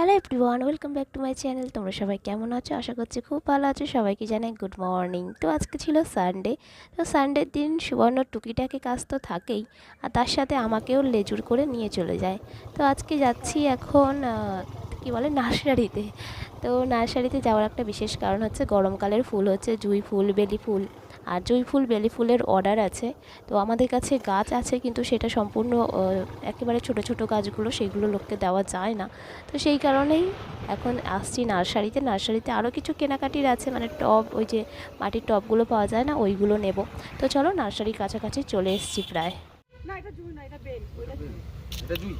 Hello everyone welcome back to my channel তোমরা সবাই কেমন আছো? আশা করছি খুব ভালো আছো। সবাইকে জানাই গুড মর্নিং তো আজকে ছিল সানডে তো সানডের দিন সুবর্ণ টুকিটাকে কাজ তো থাকেই, আর তার সাথে আমাকেও লেজুর করে নিয়ে চলে যায়। তো আজকে যাচ্ছি এখন কি বলে নার্সারিতে। তো নার্সারিতে যাওয়ার একটা বিশেষ কারণ হচ্ছে গরমকালের ফুল হচ্ছে জুঁই ফুল বেলি ফুল। আর জুঁই ফুল বেলি ফুলের অর্ডার আছে। তো আমাদের কাছে গাছ আছে কিন্তু সেটা সম্পূর্ণ একেবারে ছোট ছোট গাছগুলো সেগুলো লোককে দেওয়া যায় না। তো সেই কারণেই এখন আসছি নার্সারিতে। নার্সারিতে আরও কিছু কেনাকাটির আছে মানে টব ওই যে মাটির টবগুলো পাওয়া যায় না ওইগুলো নেব। তো চলো নার্সারির কাছাকাছি চলে এসেছি প্রায়। না এটা জুই না এটা বেল। ওইটা জুই এটা জুই?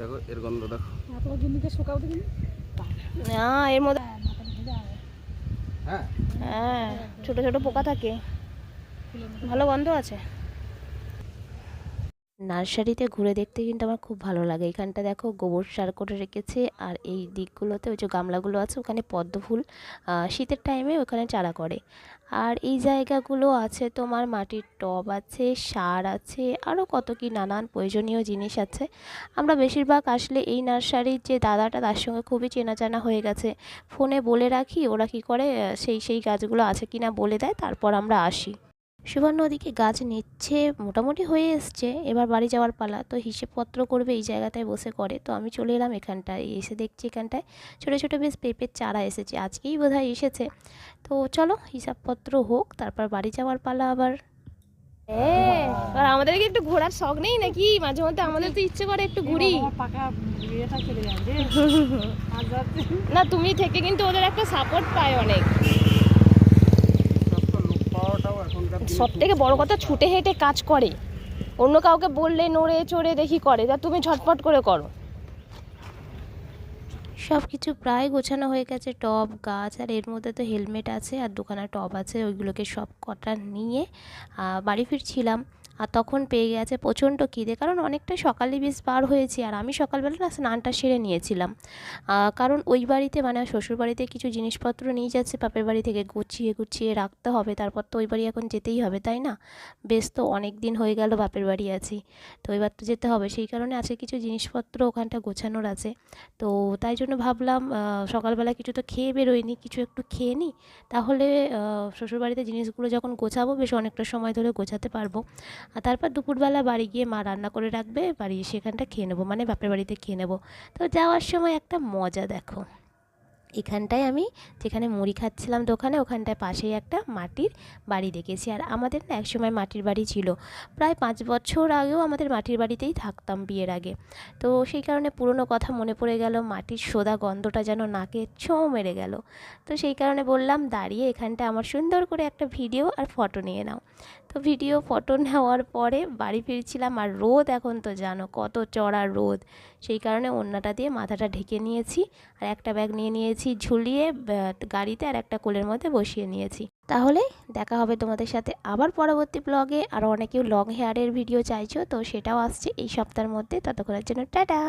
দেখো এর গন্ধ দেখো। না এর মধ্যে হ্যাঁ হ্যাঁ। ছোট ছোট পোকা থাকে। ভালো গন্ধ আছে। নার্সারিতে ঘুরে দেখতে কিন্তু আমার খুব ভালো লাগে। এখানটা দেখো গোবর সার করে রেখেছে আর এই দিকগুলোতে ওই যে গামলাগুলো আছে ওখানে পদ্ম ফুল শীতের টাইমে ওখানে চারা করে। আর এই জায়গাগুলো আছে তোমার মাটির টব আছে, সার আছে আরও কত কি নানান প্রয়োজনীয় জিনিস আছে। আমরা বেশিরভাগ আসলে এই নার্সারির যে দাদাটা তার সঙ্গে খুবই চেনা জানা হয়ে গেছে। ফোনে বলে রাখি ওরা কী করে সেই সেই গাছগুলো আছে কি না বলে দেয়, তারপর আমরা আসি। সুবর্ণ ওদিকে গাছ নিচ্ছে মোটামুটি হয়ে এসছে। এবার বাড়ি যাওয়ার পালা। তো হিসেবপত্র করবে এই জায়গাটায় বসে করে। তো আমি চলে এলাম এখানটায়। এসে দেখছি এখানটায় ছোটো ছোটো বেশ পেঁপের চারা এসেছে। আজকেই বোধহয় এসেছে। তো চলো হিসাবপত্র হোক তারপর বাড়ি যাওয়ার পালা আবার। আর আমাদেরকে একটু ঘোরার শখ নেই নাকি? মাঝে মধ্যে আমাদের তো ইচ্ছে করে একটু ঘুরি। না তুমি থেকে কিন্তু ওদের একটা সাপোর্ট পায় অনেক। সব থেকে বড় কথা ছুটে হেঁটে কাজ করে। অন্য কাউকে বললে নড়ে চড়ে দেখি করে। যা তুমি ঝটপট করে করো। সব কিছু প্রায় গোছানো হয়ে গেছে। টব, গাছ, আর এর মধ্যে তো হেলমেট আছে, আর দোকানে টব আছে। ওইগুলোকে সব কটা নিয়ে বাড়ি ফিরছিলাম। আর তখন পেয়ে গেছে প্রচণ্ড খিদে। কারণ অনেকটা সকালে বেশ বার হয়েছি আর আমি সকালবেলা না স্নানটা সেরে নিয়েছিলাম। কারণ ওই বাড়িতে মানে শ্বশুর বাড়িতে কিছু জিনিসপত্র নিয়ে যাচ্ছে, বাপের বাড়ি থেকে গুছিয়ে গুছিয়ে রাখতে হবে, তারপর তো ওই বাড়ি এখন যেতেই হবে, তাই না? বেশ তো অনেক দিন হয়ে গেল বাপের বাড়ি আছি, তো এবার তো যেতে হবে। সেই কারণে আছে কিছু জিনিসপত্র ওখানটা গোছানোর আছে, তো তাই জন্য ভাবলাম সকালবেলা কিছু তো খেয়ে বেরোয়নি, কিছু একটু খেয়ে নিই তাহলে শ্বশুরবাড়িতে জিনিসগুলো যখন গোছাবো, বেশ অনেকটা সময় ধরে গোছাতে পারব। আর তারপর দুপুরবেলা বাড়ি গিয়ে মা রান্না করে রাখবে, বাড়ি সেখানটা খেয়ে নেব। মানে বাপের বাড়িতে খেয়ে নেব। তো যাওয়ার সময় একটা মজা দেখো। এখানটায় আমি যেখানে মুড়ি খাচ্ছিলাম দোকানে ওখানটায় পাশেই একটা মাটির বাড়ি দেখেছি। আর আমাদের না একসময় মাটির বাড়ি ছিল। প্রায় পাঁচ বছর আগেও আমাদের মাটির বাড়িতেই থাকতাম বিয়ের আগে। তো সেই কারণে পুরনো কথা মনে পড়ে গেল, মাটির সোদা গন্ধটা যেন নাকে ছোঁ মেরে গেল। তো সেই কারণে বললাম, দাঁড়িয়ে এখানটা আমার সুন্দর করে একটা ভিডিও আর ফটো নিয়ে নাও। তো ভিডিও, ফটো নেওয়ার পরে বাড়ি ফিরছিলাম, আর রোদ এখন তো জানো, কত চড়া রোদ। সেই কারণে ওড়নাটা দিয়ে মাথাটা ঢেকে নিয়েছি, আর একটা ব্যাগ নিয়ে নিয়েছি। ঝুলিয়ে গাড়িতে আর একটা কোলের মধ্যে বসিয়ে নিয়েছি। তাহলে দেখা হবে তোমাদের সাথে আবার পরবর্তী ব্লগে আর অনেকেও লং হেয়ারের ভিডিও চাইছো, তো সেটাও আসছে এই সপ্তাহের মধ্যে। ততক্ষণের জন্য টাটা!